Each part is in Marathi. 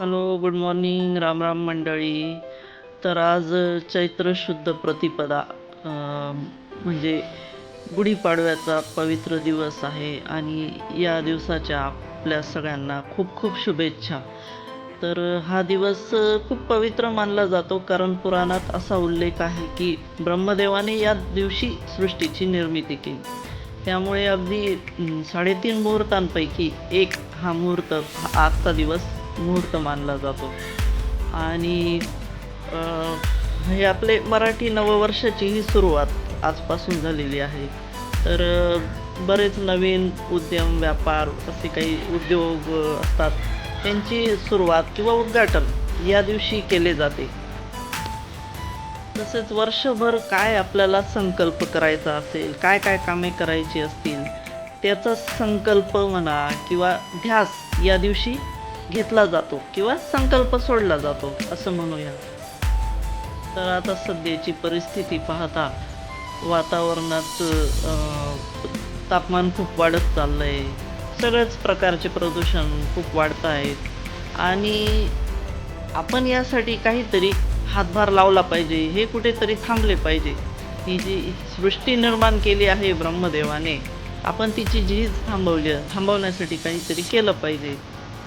Hello good morning Ram Ram मंडळी. तर आज चैत्र शुद्ध प्रतिपदा म्हणजे गुढीपाडव्याचा पवित्र दिवस आहे आणि या दिवसाच्या आपल्या सगळ्यांना खूप खूप शुभेच्छा. तर हा दिवस खूप पवित्र मानला जातो कारण पुराणात असा उल्लेख आहे की ब्रह्मदेवाने या दिवशी सृष्टीची निर्मिती केली. त्यामुळे अगदी साडेतीन मुहूर्तांपैकी एक हा मुहूर्त हा आजचा दिवस मुहूर्त मानला जातो. आणि हे आपले मराठी नववर्षाची ही सुरुवात आजपासून झालेली आहे. तर बरेच नवीन उद्यम व्यापार असे काही उद्योग असतात. त्यांची सुरुवात किंवा उद्घाटन या दिवशी केले जाते. तसेच वर्षभर काय आपल्याला संकल्प करायचा असेल काय काय कामे करायची असतील त्याचा संकल्प म्हणा किंवा ध्यास या दिवशी घेतला जातो किंवा संकल्प सोडला जातो असं म्हणूया. तर आता सध्याची परिस्थिती पाहता वातावरणात तापमान खूप वाढत चाललं आहे सगळ्याच प्रकारचे प्रदूषण खूप वाढत आहेत. आणि आपण यासाठी काहीतरी हातभार लावला पाहिजे हे कुठेतरी थांबले पाहिजे. ही जी सृष्टी निर्माण केली आहे ब्रह्मदेवाने आपण तिची झीज थांबवली थांबवण्यासाठी काहीतरी केलं पाहिजे.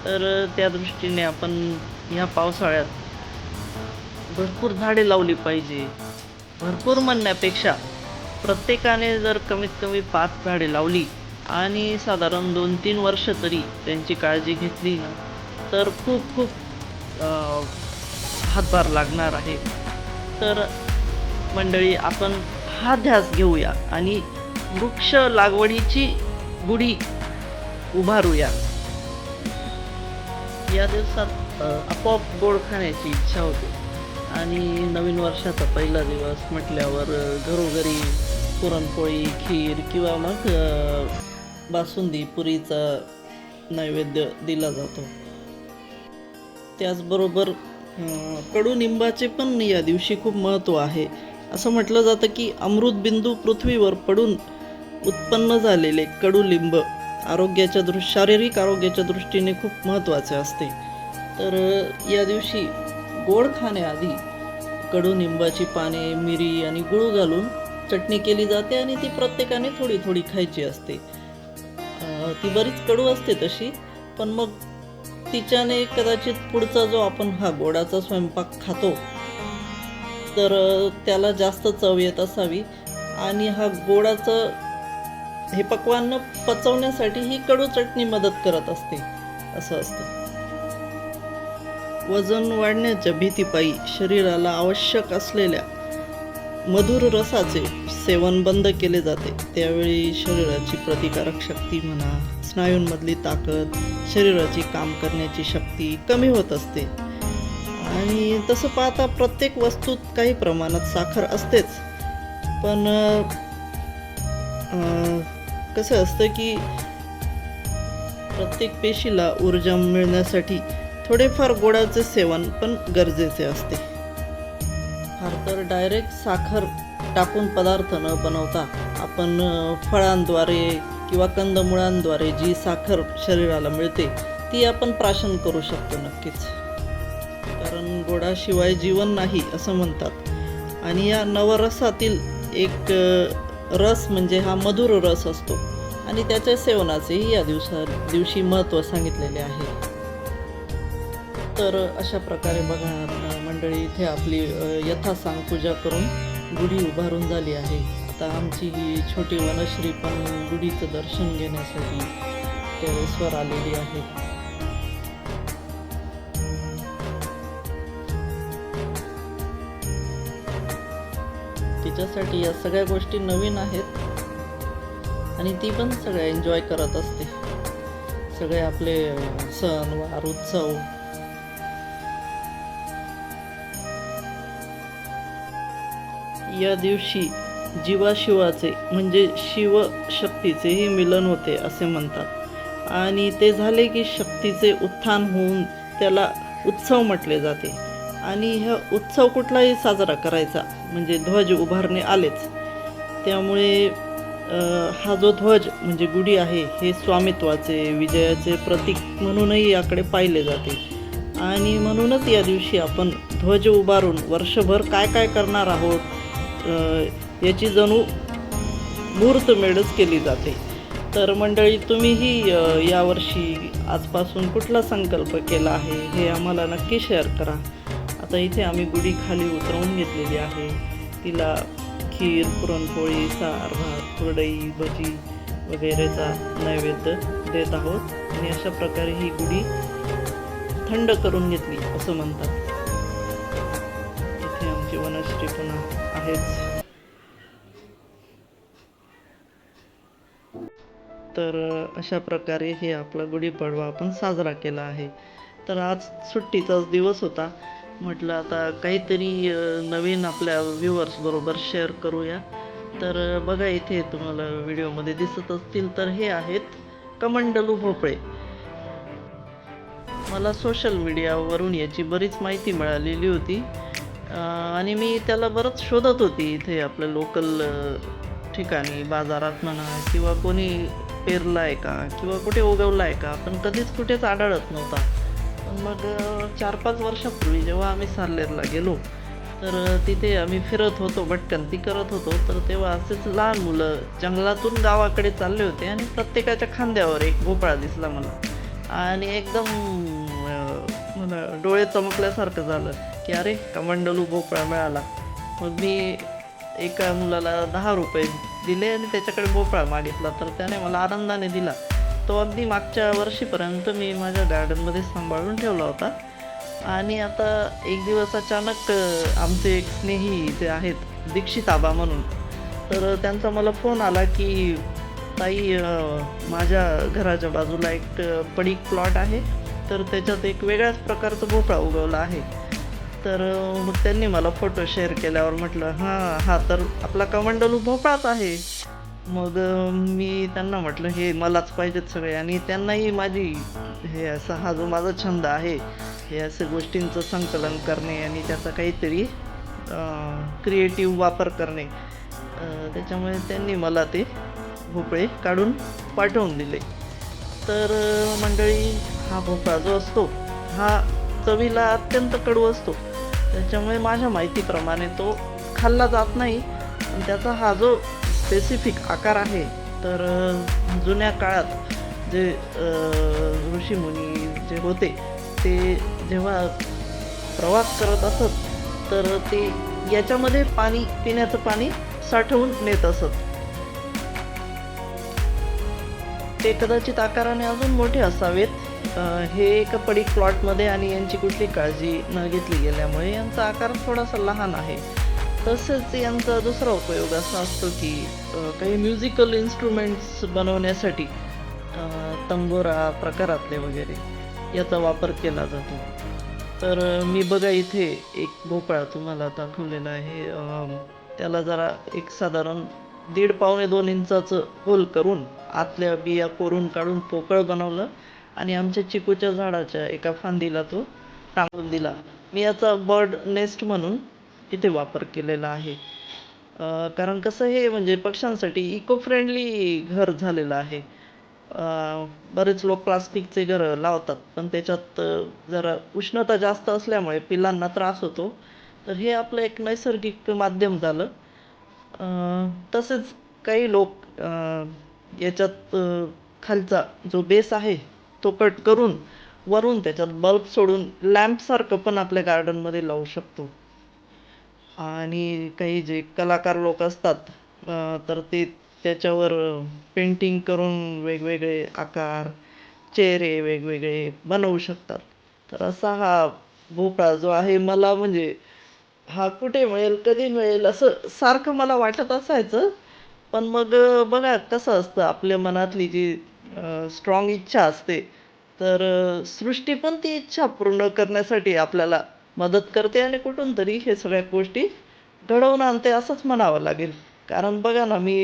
तर त्या दृष्टीने आपण ह्या पावसाळ्यात भरपूर झाडे लावली पाहिजे. भरपूर म्हणण्यापेक्षा प्रत्येकाने जर कमीत कमी पाच झाडे लावली आणि साधारण दोन तीन वर्ष तरी त्यांची काळजी घेतली ना तर खूप खूप हातभार लागणार आहे. तर मंडळी आपण हा ध्यास घेऊया आणि वृक्ष लागवडीची गुढी उभारूया. या दिवसात आपोआप गोड खाण्याची इच्छा होते. आणि नवीन वर्षाचा पहिला दिवस म्हटल्यावर घरोघरी पुरणपोळी खीर किंवा मग बासुंदी पुरीचा नैवेद्य दिला जातो. त्याचबरोबर कडुनिंबाचे पण या दिवशी खूप महत्त्व आहे. असं म्हटलं जातं की अमृतबिंदू पृथ्वीवर पडून उत्पन्न झालेले कडुलिंब आरोग्याच्या दृ शारीरिक आरोग्याच्या दृष्टीने खूप महत्त्वाचे असते. तर या दिवशी गोड खाण्याआधी कडुनिंबाची पाने मिरी आणि गुळ घालून चटणी केली जाते आणि ती प्रत्येकाने थोडी थोडी खायची असते. ती बरीच कडू असते तशी पण मग तिच्याने कदाचित पुढचा जो आपण हा गोडाचा स्वयंपाक खातो तर त्याला जास्त चव येत असावी आणि हा गोडाचं हे पक्वान्न पचवण्यासाठी ही कडू चटणी मदत करत असते असं असतं. वजन वाढण्याच्या भीतीपायी शरीराला आवश्यक असलेल्या मधुर रसाचे सेवन बंद केले जाते. त्यावेळी शरीराची प्रतिकारक शक्ती म्हणा स्नायूंमधली ताकद शरीराची काम करण्याची शक्ती कमी होत असते. आणि तसं पाहता प्रत्येक वस्तूत काही प्रमाणात साखर असतेच. पण अं, कसं असतं की प्रत्येक पेशीला ऊर्जा मिळण्यासाठी थोडेफार गोडाचे सेवन पण गरजेचे असते. फार तर डायरेक्ट साखर टाकून पदार्थ न बनवता आपण फळांद्वारे किंवा कंदमुळांद्वारे जी साखर शरीराला मिळते ती आपण प्राशन करू शकतो नक्कीच. कारण गोडाशिवाय जीवन नाही असं म्हणतात. आणि या नवरसातील एक रस म्हणजे हा मधुर रस असतो. आणि त्याच्या सेवनाचेही या दिवसा दिवशी महत्त्व सांगितलेले आहे. तर अशा प्रकारे बघा मंडळी इथे आपली यथासांग पूजा करून गुढी उभारून झाली आहे. आता आमची ही छोटी वनश्री पण गुढीचं दर्शन घेण्यासाठी टेरेसवर आलेली आहे. तिच्यासाठी या सगळ्या गोष्टी नवीन आहेत. आणि ती पण सगळ्या एन्जॉय करत असते. सगळे आपले सण वार उत्सव. या दिवशी जीवाशिवाचे म्हणजे शिवशक्तीचेही मिलन होते असे म्हणतात. आणि ते झाले की शक्तीचे उत्थान होऊन त्याला उत्सव म्हटले जाते. आणि हा उत्सव कुठलाही साजरा करायचा म्हणजे ध्वज उभारणे आलेच. त्यामुळे हा जो ध्वज म्हणजे गुढी आहे हे स्वामित्वाचे विजयाचे प्रतीक म्हणूनही याकडे पाहिले जाते. आणि म्हणूनच या दिवशी आपण ध्वज उभारून वर्षभर काय काय करणार आहोत याची जणू मुहूर्तमेढच केली जाते. तर मंडळी तुम्हीही यावर्षी आजपासून कुठला संकल्प केला आहे हे आम्हाला नक्की शेअर करा. आता इथे आम्ही गुढी खाली उतरवून घेतलेली आहे. तिला खीर पुरणपोळी सार भात कुरडई भजी वगैरेचा नैवेद्य देत आहोत. आणि अशा प्रकारे ही गुढी थंड करून घेतली असं म्हणतात. इथे आमची वनश्री पुन्हा आहेच तर अशा प्रकारे हे आपला गुढीपाडवा आपण साजरा केला आहे. तर आज सुट्टीचाच दिवस होता. म्हटलं आता काहीतरी नवीन आपल्या व्ह्युअर्स बरोबर शेअर करूया. तर बघा इथे तुम्हाला व्हिडिओमध्ये दिसत असतील तर हे आहेत कमंडलू भोपळे. मला सोशल मीडियावरून याची बरीच माहिती मिळालेली होती. आणि मी त्याला बरंच शोधत होती इथे आपल्या लोकल ठिकाणी बाजारात म्हणा किंवा कोणी पेरला आहे का किंवा कुठे उगवला आहे का पण कधीच कुठेच आढळत नव्हता. मग चार पाच वर्षापूर्वी जेव्हा आम्ही सार्लेरला गेलो तर तिथे आम्ही फिरत होतो भटकंती करत होतो. तर तेव्हा असेच लहान मुलं जंगलातून गावाकडे चालले होते आणि प्रत्येकाच्या खांद्यावर एक भोपळा दिसला मला. आणि एकदम मला डोळे चमकल्यासारखं झालं की अरे कमंडलू भोपळा मिळाला. मग मी एका मुलाला दहा रुपये दिले आणि त्याच्याकडे भोपळा मागितला. तर त्याने मला आनंदाने दिला. तो अगदी मागच्या वर्षीपर्यंत मी माझ्या गार्डनमध्ये सांभाळून ठेवला होता. आणि आता एक दिवस अचानक आमचे एक स्नेही जे आहेत दीक्षित आबा म्हणून. तर त्यांचा मला फोन आला की ताई माझ्या घराच्या बाजूला एक पडीक प्लॉट आहे. तर त्याच्यात एक वेगळ्याच प्रकारचा भोपळा उगवला आहे. तर मग त्यांनी मला फोटो शेअर केल्यावर म्हटलं हां हा तर आपला कमंडलू भोपळाच आहे. मग मी त्यांना म्हटलं हे मलाच पाहिजेत सगळे. आणि त्यांनाही माझी हे असं हा जो माझा छंद आहे हे असं गोष्टींचं संकलन करणे आणि त्याचा काहीतरी क्रिएटिव्ह वापर करणे त्याच्यामुळे त्यांनी मला ते भोपळे काढून पाठवून दिले. तर मंडळी हा भोपळा जो असतो हा चवीला अत्यंत कडू असतो. त्याच्यामुळे माझ्या माहितीप्रमाणे तो खाल्ला जात नाही. त्याचा हा जो स्पेसिफिक आकार आहे तर जुन्या काळात जे ऋषीमुनी जे होते ते जेव्हा प्रवास करत असत तर ते याच्यामध्ये पाणी पिण्याचं पाणी साठवून नेत असत. ते कदाचित आकाराने अजून मोठे असावेत. हे एका पडीक प्लॉटमध्ये आणि यांची कुठली काळजी न घेतली गेल्यामुळे यांचा आकार थोडासा लहान आहे. तसेच यांचा दुसरा उपयोग असा असतो की काही म्युझिकल इन्स्ट्रुमेंट्स बनवण्यासाठी तंबोरा प्रकारातले वगैरे याचा वापर केला जातो. तर मी बघा इथे एक भोपळा तुम्हाला दाखवलेला आहे. त्याला जरा एक साधारण दीड पावणे दोन इंचाचं होल करून आतल्या बिया कोरून काढून पोकळ बनवलं आणि आमच्या चिकूच्या झाडाच्या एका फांदीला तो टांगून दिला. मी याचा बर्ड नेस्ट म्हणून इथे वापर केलेला आहे. कारण कसं हे म्हणजे पक्ष्यांसाठी इको फ्रेंडली घर झालेलं आहे. बरेच लोक प्लास्टिकचे घरं लावतात पण त्याच्यात जरा उष्णता जास्त असल्यामुळे पिलांना त्रास होतो. तर हे आपलं एक नैसर्गिक माध्यम झालं. तसेच काही लोक याच्यात खालचा जो बेस आहे तो कट करून वरून त्याच्यात बल्ब सोडून लॅम्पसारखं पण आपल्या गार्डनमध्ये लावू शकतो. आणि काही जे कलाकार लोक असतात तर ते त्याच्यावर पेंटिंग करून वेगवेगळे आकार चेहरे वेगवेगळे बनवू शकतात. तर असा हा भोपळा जो आहे मला म्हणजे हा कुठे मिळेल कधी मिळेल असं सारखं मला वाटत असायचं. पण मग बघा कसं असतं आपल्या मनातली जी स्ट्रॉंग इच्छा असते तर सृष्टी पण ती इच्छा पूर्ण करण्यासाठी आपल्याला मदत करते आणि कुठून तरी हे सगळ्या गोष्टी घडवून आणते असंच म्हणावं लागेल. कारण बघा ना मी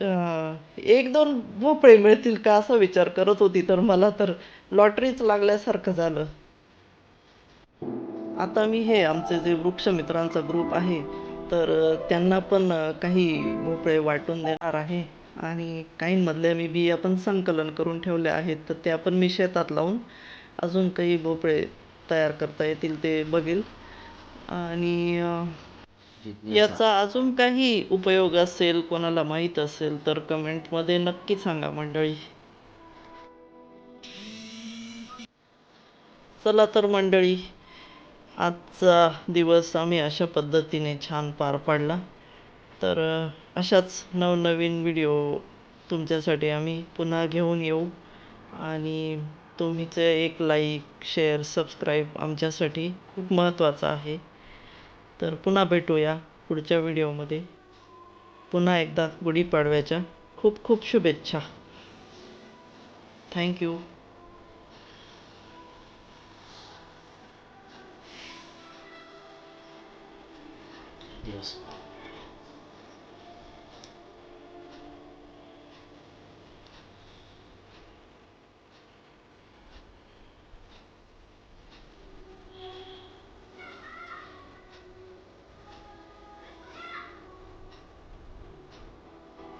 एक दोन भोपळे मिळतील का असा विचार करत होती तर मला तर लॉटरीच लागल्यासारखं झालं. आता मी हे आमचे जे वृक्षमित्रांचा ग्रुप आहे तर त्यांना पण काही भोपळे वाटून देणार आहे. आणि काहींमधल्या मी बिया पण संकलन करून ठेवल्या आहेत तर त्या पण मी शेतात लावून अजून काही भोपळे तयार करता येतील ते बघेल. आणि याचा अजून काही उपयोग असेल कोणाला माहीत असेल तर कमेंटमध्ये नक्की सांगा मंडळी. चला तर मंडळी आजचा दिवस आम्ही अशा पद्धतीने छान पार पाडला. तर अशाच नवनवीन व्हिडिओ तुमच्यासाठी आम्ही पुन्हा घेऊन येऊ. आणि तुम्हीचं एक लाईक शेअर सबस्क्राईब आमच्यासाठी खूप महत्त्वाचं आहे. तर पुन्हा भेटूया पुढच्या व्हिडिओमध्ये. पुन्हा एकदा गुढीपाडव्याच्या खूप खूप शुभेच्छा. थँक्यू दिवस